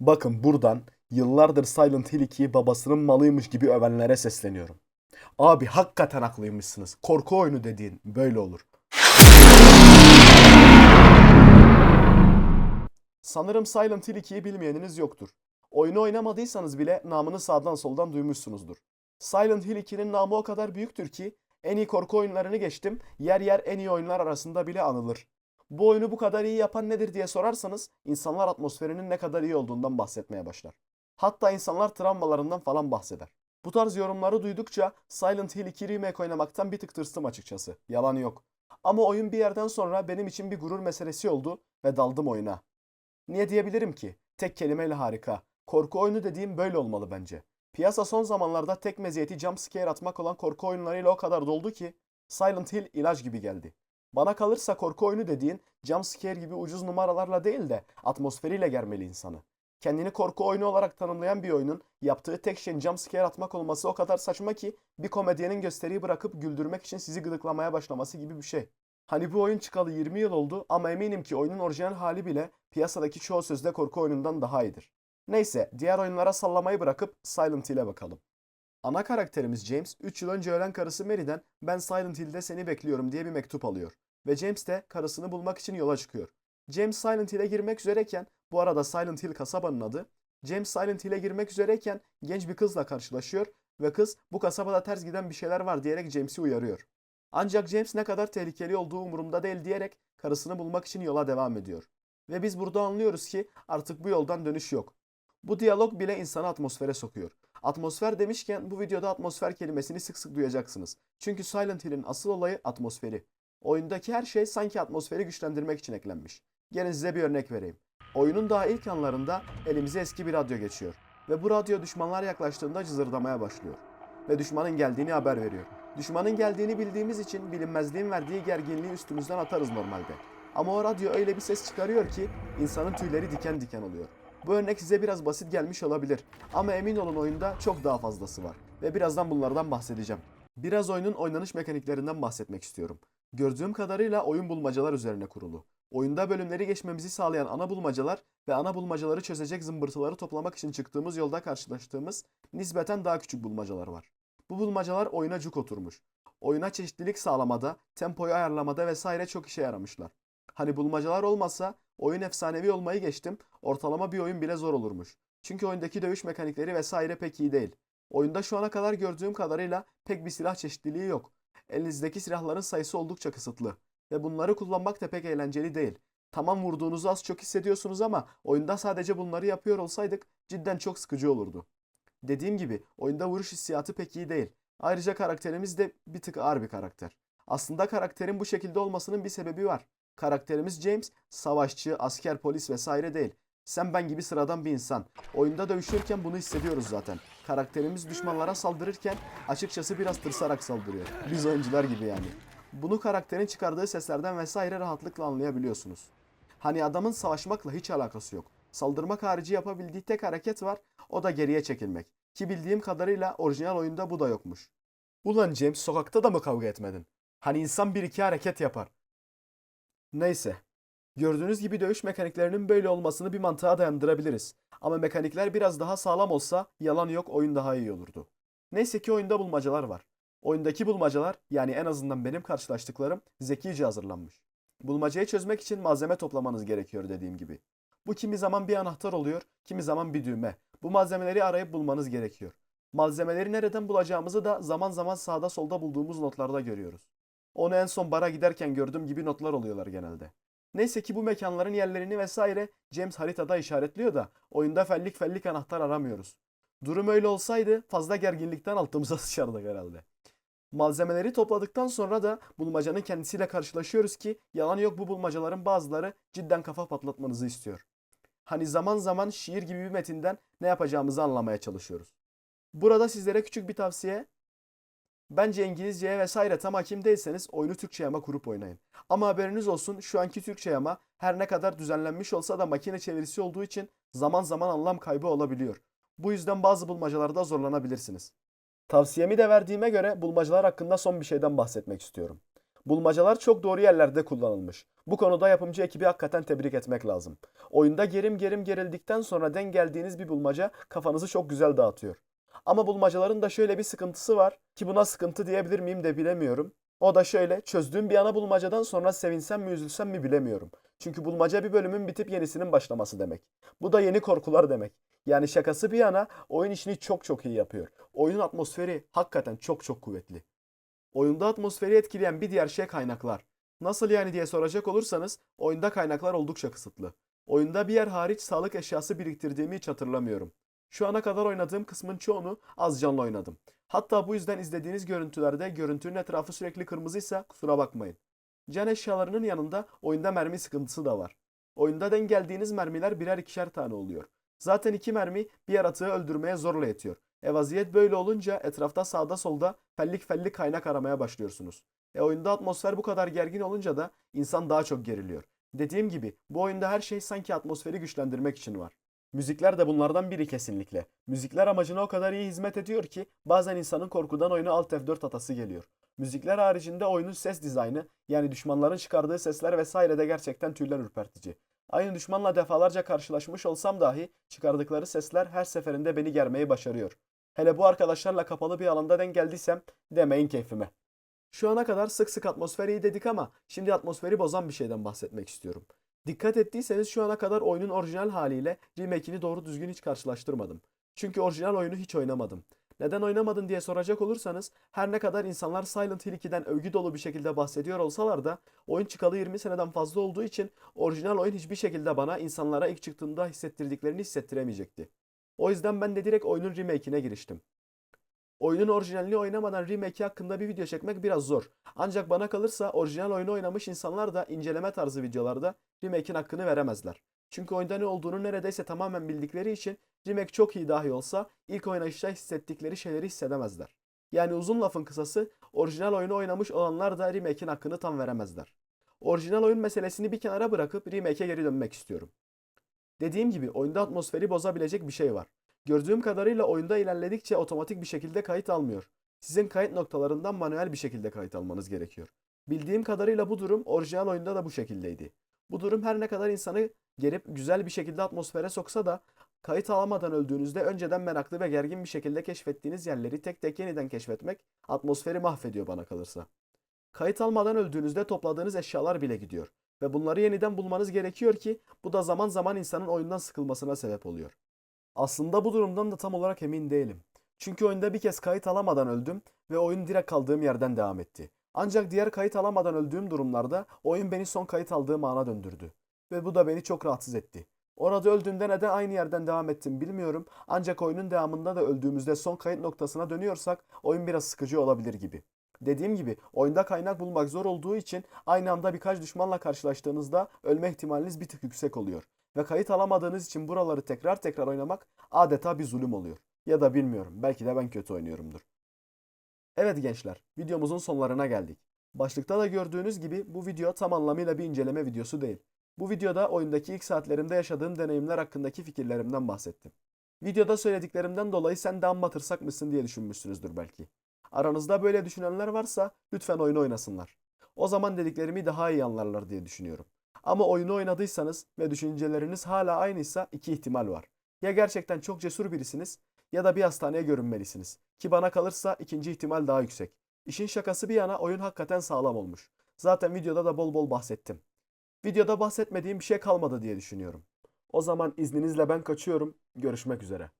Bakın buradan yıllardır Silent Hill 2'yi babasının malıymış gibi övenlere sesleniyorum. Abi hakikaten haklıymışsınız. Korku oyunu dediğin böyle olur. Sanırım Silent Hill 2'yi bilmeyeniniz yoktur. Oyunu oynamadıysanız bile namını sağdan soldan duymuşsunuzdur. Silent Hill 2'nin namı o kadar büyüktür ki en iyi korku oyunlarını geçtim, yer yer en iyi oyunlar arasında bile anılır. Bu oyunu bu kadar iyi yapan nedir diye sorarsanız insanlar atmosferinin ne kadar iyi olduğundan bahsetmeye başlar. Hatta insanlar travmalarından falan bahseder. Bu tarz yorumları duydukça Silent Hill 2 Remake oynamaktan bir tık tırstım açıkçası. Yalan yok. Ama oyun bir yerden sonra benim için bir gurur meselesi oldu ve daldım oyuna. Niye diyebilirim ki? Tek kelimeyle harika. Korku oyunu dediğim böyle olmalı bence. Piyasa son zamanlarda tek meziyeti jumpscare atmak olan korku oyunlarıyla o kadar doldu ki Silent Hill ilaç gibi geldi. Bana kalırsa korku oyunu dediğin jumpscare gibi ucuz numaralarla değil de atmosferiyle germeli insanı. Kendini korku oyunu olarak tanımlayan bir oyunun yaptığı tek şeyin jumpscare atmak olması o kadar saçma ki bir komedyenin gösteriyi bırakıp güldürmek için sizi gıdıklamaya başlaması gibi bir şey. Hani bu oyun çıkalı 20 yıl oldu ama eminim ki oyunun orijinal hali bile piyasadaki çoğu sözde korku oyunundan daha iyidir. Neyse diğer oyunlara sallamayı bırakıp Silent Hill'e bakalım. Ana karakterimiz James 3 yıl önce ölen karısı Mary'den ben Silent Hill'de seni bekliyorum diye bir mektup alıyor. Ve James de karısını bulmak için yola çıkıyor. James Silent Hill'e girmek üzereyken bu arada Silent Hill kasabanın adı. James Silent Hill'e girmek üzereyken genç bir kızla karşılaşıyor ve kız bu kasabada ters giden bir şeyler var diyerek James'i uyarıyor. Ancak James ne kadar tehlikeli olduğu umurumda değil diyerek karısını bulmak için yola devam ediyor. Ve biz burada anlıyoruz ki artık bu yoldan dönüş yok. Bu diyalog bile insanı atmosfere sokuyor. Atmosfer demişken bu videoda atmosfer kelimesini sık sık duyacaksınız. Çünkü Silent Hill'in asıl olayı atmosferi. Oyundaki her şey sanki atmosferi güçlendirmek için eklenmiş. Gelin size bir örnek vereyim. Oyunun daha ilk anlarında elimize eski bir radyo geçiyor. Ve bu radyo düşmanlar yaklaştığında cızırdamaya başlıyor. Ve düşmanın geldiğini haber veriyor. Düşmanın geldiğini bildiğimiz için bilinmezliğin verdiği gerginliği üstümüzden atarız normalde. Ama o radyo öyle bir ses çıkarıyor ki insanın tüyleri diken diken oluyor. Bu örnek size biraz basit gelmiş olabilir ama emin olun oyunda çok daha fazlası var ve birazdan bunlardan bahsedeceğim. Biraz oyunun oynanış mekaniklerinden bahsetmek istiyorum. Gördüğüm kadarıyla oyun bulmacalar üzerine kurulu. Oyunda bölümleri geçmemizi sağlayan ana bulmacalar ve ana bulmacaları çözecek zımbırtıları toplamak için çıktığımız yolda karşılaştığımız nispeten daha küçük bulmacalar var. Bu bulmacalar oyuna cuk oturmuş. Oyuna çeşitlilik sağlamada, tempoyu ayarlamada vesaire çok işe yaramışlar. Hani bulmacalar olmasa oyun efsanevi olmayı geçtim, ortalama bir oyun bile zor olurmuş. Çünkü oyundaki dövüş mekanikleri vesaire pek iyi değil. Oyunda şu ana kadar gördüğüm kadarıyla pek bir silah çeşitliliği yok. Elinizdeki silahların sayısı oldukça kısıtlı. Ve bunları kullanmak da pek eğlenceli değil. Tamam vurduğunuzu az çok hissediyorsunuz ama oyunda sadece bunları yapıyor olsaydık cidden çok sıkıcı olurdu. Dediğim gibi oyunda vuruş hissiyatı pek iyi değil. Ayrıca karakterimiz de bir tık ağır bir karakter. Aslında karakterin bu şekilde olmasının bir sebebi var. Karakterimiz James, savaşçı, asker, polis vesaire değil. Sen ben gibi sıradan bir insan. Oyunda dövüşürken bunu hissediyoruz zaten. Karakterimiz düşmanlara saldırırken açıkçası biraz tırsarak saldırıyor. Biz oyuncular gibi yani. Bunu karakterin çıkardığı seslerden vesaire rahatlıkla anlayabiliyorsunuz. Hani adamın savaşmakla hiç alakası yok. Saldırmak harici yapabildiği tek hareket var, o da geriye çekilmek. Ki bildiğim kadarıyla orijinal oyunda bu da yokmuş. Ulan James sokakta da mı kavga etmedin? Hani insan bir iki hareket yapar. Neyse. Gördüğünüz gibi dövüş mekaniklerinin böyle olmasını bir mantığa dayandırabiliriz. Ama mekanikler biraz daha sağlam olsa yalan yok oyun daha iyi olurdu. Neyse ki oyunda bulmacalar var. Oyundaki bulmacalar yani en azından benim karşılaştıklarım zekice hazırlanmış. Bulmacayı çözmek için malzeme toplamanız gerekiyor dediğim gibi. Bu kimi zaman bir anahtar oluyor, kimi zaman bir düğme. Bu malzemeleri arayıp bulmanız gerekiyor. Malzemeleri nereden bulacağımızı da zaman zaman sağda solda bulduğumuz notlarda görüyoruz. Onu en son bara giderken gördüğüm gibi notlar oluyorlar genelde. Neyse ki bu mekanların yerlerini vesaire James haritada işaretliyor da oyunda fellik fellik anahtar aramıyoruz. Durum öyle olsaydı fazla gerginlikten altımıza sıçardık herhalde. Malzemeleri topladıktan sonra da bulmacanın kendisiyle karşılaşıyoruz ki yalan yok bu bulmacaların bazıları cidden kafa patlatmanızı istiyor. Hani zaman zaman şiir gibi bir metinden ne yapacağımızı anlamaya çalışıyoruz. Burada sizlere küçük bir tavsiye. Bence İngilizceye vesaire tam hakim değilseniz oyunu Türkçe yama kurup oynayın. Ama haberiniz olsun şu anki Türkçe yama her ne kadar düzenlenmiş olsa da makine çevirisi olduğu için zaman zaman anlam kaybı olabiliyor. Bu yüzden bazı bulmacalarda zorlanabilirsiniz. Tavsiyemi de verdiğime göre bulmacalar hakkında son bir şeyden bahsetmek istiyorum. Bulmacalar çok doğru yerlerde kullanılmış. Bu konuda yapımcı ekibi hakikaten tebrik etmek lazım. Oyunda gerim gerim gerildikten sonra denk geldiğiniz bir bulmaca kafanızı çok güzel dağıtıyor. Ama bulmacaların da şöyle bir sıkıntısı var ki buna sıkıntı diyebilir miyim de bilemiyorum. O da şöyle çözdüğüm bir ana bulmacadan sonra sevinsem mi üzülsem mi bilemiyorum. Çünkü bulmaca bir bölümün bitip yenisinin başlaması demek. Bu da yeni korkular demek. Yani şakası bir yana oyun işini çok çok iyi yapıyor. Oyunun atmosferi hakikaten çok çok kuvvetli. Oyunda atmosferi etkileyen bir diğer şey kaynaklar. Nasıl yani diye soracak olursanız oyunda kaynaklar oldukça kısıtlı. Oyunda bir yer hariç sağlık eşyası biriktirdiğimi hiç hatırlamıyorum. Şu ana kadar oynadığım kısmın çoğunu az canlı oynadım. Hatta bu yüzden izlediğiniz görüntülerde görüntünün etrafı sürekli kırmızıysa kusura bakmayın. Can eşyalarının yanında oyunda mermi sıkıntısı da var. Oyunda denk geldiğiniz mermiler birer ikişer tane oluyor. Zaten iki mermi bir yaratığı öldürmeye zorla yetiyor. E vaziyet böyle olunca etrafta sağda solda fellik fellik kaynak aramaya başlıyorsunuz. E oyunda atmosfer bu kadar gergin olunca da insan daha çok geriliyor. Dediğim gibi bu oyunda her şey sanki atmosferi güçlendirmek için var. Müzikler de bunlardan biri kesinlikle. Müzikler amacına o kadar iyi hizmet ediyor ki bazen insanın korkudan oyunu Alt F4 atası geliyor. Müzikler haricinde oyunun ses dizaynı yani düşmanların çıkardığı sesler vesaire de gerçekten tüyler ürpertici. Aynı düşmanla defalarca karşılaşmış olsam dahi çıkardıkları sesler her seferinde beni germeyi başarıyor. Hele bu arkadaşlarla kapalı bir alanda denk geldiysem demeyin keyfime. Şu ana kadar sık sık atmosferi dedik ama şimdi atmosferi bozan bir şeyden bahsetmek istiyorum. Dikkat ettiyseniz şu ana kadar oyunun orijinal haliyle remake'ini doğru düzgün hiç karşılaştırmadım. Çünkü orijinal oyunu hiç oynamadım. Neden oynamadın diye soracak olursanız her ne kadar insanlar Silent Hill 2'den övgü dolu bir şekilde bahsediyor olsalar da oyun çıkalı 20 seneden fazla olduğu için orijinal oyun hiçbir şekilde bana insanlara ilk çıktığında hissettirdiklerini hissettiremeyecekti. O yüzden ben de direkt oyunun remake'ine giriştim. Oyunun orijinalini oynamadan remake hakkında bir video çekmek biraz zor. Ancak bana kalırsa orijinal oyunu oynamış insanlar da inceleme tarzı videolarda remake'in hakkını veremezler. Çünkü oyunda ne olduğunu neredeyse tamamen bildikleri için remake çok iyi dahi olsa ilk oynayışta hissettikleri şeyleri hissedemezler. Yani uzun lafın kısası orijinal oyunu oynamış olanlar da remake'in hakkını tam veremezler. Orijinal oyun meselesini bir kenara bırakıp remake'e geri dönmek istiyorum. Dediğim gibi oyunda atmosferi bozabilecek bir şey var. Gördüğüm kadarıyla oyunda ilerledikçe otomatik bir şekilde kayıt almıyor. Sizin kayıt noktalarından manuel bir şekilde kayıt almanız gerekiyor. Bildiğim kadarıyla bu durum orijinal oyunda da bu şekildeydi. Bu durum her ne kadar insanı gelip güzel bir şekilde atmosfere soksa da kayıt alamadan öldüğünüzde önceden meraklı ve gergin bir şekilde keşfettiğiniz yerleri tek tek yeniden keşfetmek atmosferi mahvediyor bana kalırsa. Kayıt almadan öldüğünüzde topladığınız eşyalar bile gidiyor ve bunları yeniden bulmanız gerekiyor ki bu da zaman zaman insanın oyundan sıkılmasına sebep oluyor. Aslında bu durumdan da tam olarak emin değilim. Çünkü oyunda bir kez kayıt alamadan öldüm ve oyun direkt kaldığım yerden devam etti. Ancak diğer kayıt alamadan öldüğüm durumlarda oyun beni son kayıt aldığım ana döndürdü. Ve bu da beni çok rahatsız etti. Orada öldüğümde neden aynı yerden devam ettim bilmiyorum. Ancak oyunun devamında da öldüğümüzde son kayıt noktasına dönüyorsak oyun biraz sıkıcı olabilir gibi. Dediğim gibi oyunda kaynak bulmak zor olduğu için aynı anda birkaç düşmanla karşılaştığınızda ölme ihtimaliniz bir tık yüksek oluyor. Ve kayıt alamadığınız için buraları tekrar tekrar oynamak adeta bir zulüm oluyor. Ya da bilmiyorum belki de ben kötü oynuyorumdur. Evet gençler videomuzun sonlarına geldik. Başlıkta da gördüğünüz gibi bu video tam anlamıyla bir inceleme videosu değil. Bu videoda oyundaki ilk saatlerimde yaşadığım deneyimler hakkındaki fikirlerimden bahsettim. Videoda söylediklerimden dolayı sen de amma mısın diye düşünmüşsünüzdür belki. Aranızda böyle düşünenler varsa lütfen oyunu oynasınlar. O zaman dediklerimi daha iyi anlarlar diye düşünüyorum. Ama oyunu oynadıysanız ve düşünceleriniz hala aynıysa iki ihtimal var. Ya gerçekten çok cesur birisiniz ya da bir hastaneye görünmelisiniz. Ki bana kalırsa ikinci ihtimal daha yüksek. İşin şakası bir yana oyun hakikaten sağlam olmuş. Zaten videoda da bol bol bahsettim. Videoda bahsetmediğim bir şey kalmadı diye düşünüyorum. O zaman izninizle ben kaçıyorum. Görüşmek üzere.